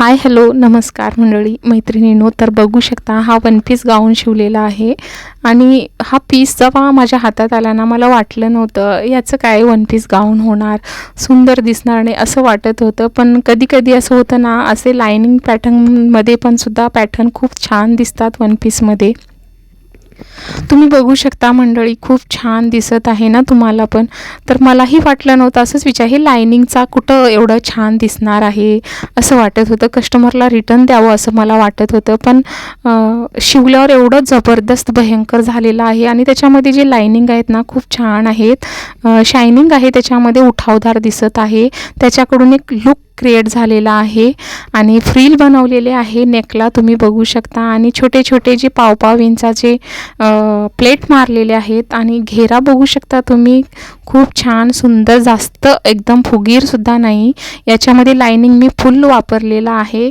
Hi hello नमस्कार मंडळी मैत्रिणीनो तर बघू शकता हा वन पीस गाऊन शिवलेला आहे. आणि हा पीस जेव्हा माझ्या हातात आला ना मला वाटलं नव्हतं याचं काय वन पीस गाऊन होणार सुंदर दिसणार नाही असं वाटत होतं. पण कधी कधी असं होतं ना असे लायनिंग पॅटर्नमध्ये पण सुद्धा पॅटर्न खूप छान दिसतात वन पीसमध्ये तुम्ही बघू शकता मंडळी खूप छान दिसत आहे ना तुम्हाला पण. तर मलाही वाटलं नव्हतं असंच विचार हे लायनिंगचा कुठं एवढं छान दिसणार आहे असं वाटत होतं. कस्टमरला रिटर्न द्यावं असं मला वाटत होतं. पण शिवल्यावर एवढं जबरदस्त भयंकर झालेलं आहे आणि त्याच्यामध्ये जे लायनिंग आहेत ना खूप छान आहेत. शायनिंग आहे त्याच्यामध्ये उठावदार दिसत आहे. त्याच्याकडून एक लुक क्रिएट झालेला आहे आणि फ्रील बनवलेले आहे नेकला तुम्ही बघू शकता. आणि छोटे छोटे जे पावपाव इंचाचे प्लेट मारलेले आहेत आणि घेरा बघू शकता तुम्ही खूप छान सुंदर जास्त एकदम फुगीरसुद्धा नाही. याच्यामध्ये लायनिंग मी फुल वापरलेला आहे.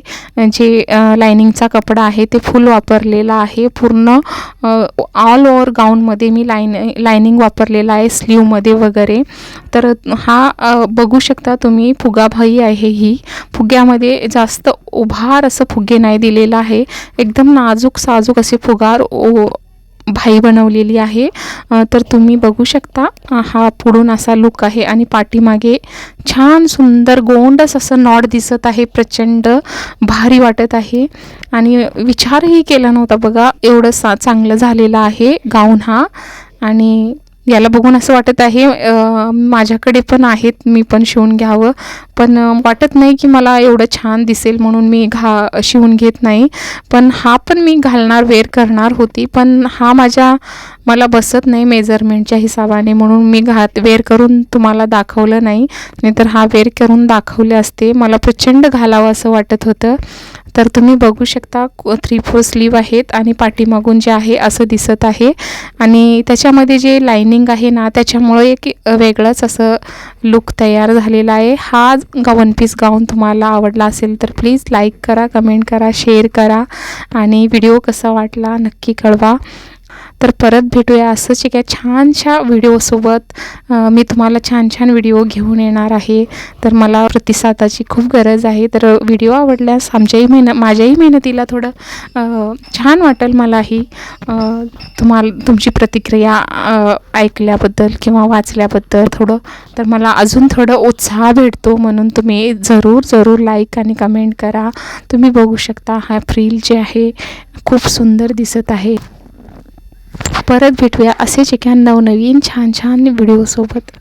जे लायनिंगचा कपडा आहे ते फुल वापरलेला आहे. पूर्ण ऑल ओवर गाऊनमध्ये मी लाईन लायनिंग वापरलेला आहे स्लीवमध्ये वगैरे. तर हा बघू शकता तुम्ही फुगाभाई आहे ही. फुग्यामध्ये जास्त उभार असं फुगे नाही दिलेलं आहे. एकदम नाजूक साजूक असे फुगार ओ भाई बनवलेली आहे. तर तुम्ही बघू शकता हा पुढून असा लुक आहे आणि पाठीमागे छान सुंदर गोंडस असं नॉड दिसत आहे प्रचंड भारी वाटत आहे. आणि विचारही केला नव्हता बघा एवढं सा चांगलं झालेलं आहे गाऊन हा. आणि याला बघून असं वाटत आहे माझ्याकडे पण आहेत मी पण शिवून घ्यावं. पण वाटत नाही की मला एवढं छान दिसेल म्हणून मी घा शिवून घेत नाही. पण हा पण मी घालणार वेअर करणार होती. पण हा माझ्या मला बसत नाही मेजरमेंटच्या हिसाबाने म्हणून मी घात वेअर करून तुम्हाला दाखवलं नाही. नाहीतर हा वेअर करून दाखवले असते. मला प्रचंड घालावं असं वाटत होतं. तर तुम्ही बघू शकता थ्री फोर स्लीव आहेत आणि पाठीमागून जे आहे असं दिसत आहे. आणि त्याच्यामध्ये जे लायनिंग आहे ना त्याच्यामुळे एक वेगळंच असं लुक तयार झालेला आहे. हा गा वन पीस गाऊन तुम्हाला आवडला असेल तर प्लीज लाईक करा कमेंट करा शेअर करा आणि व्हिडिओ कसा वाटला नक्की कळवा. तर परत भेटूया. असंच एका छानशा व्हिडिओसोबत मी तुम्हाला छान छान व्हिडिओ घेऊन येणार आहे. तर मला प्रतिसादाची खूप गरज आहे. तर व्हिडिओ आवडल्यास आमच्याही मेहनत माझ्याही मेहनतीला थोडं छान वाटेल मलाही. तुम्हाला तुमची प्रतिक्रिया ऐकल्याबद्दल किंवा वाचल्याबद्दल थोडं तर मला अजून थोडं उत्साह भेटतो म्हणून तुम्ही जरूर जरूर लाईक आणि कमेंट करा. तुम्ही बघू शकता हा फ्रील जे आहे खूप सुंदर दिसत आहे. परत भेटूया असेच एका नवनवीन छान छान व्हिडिओसोबत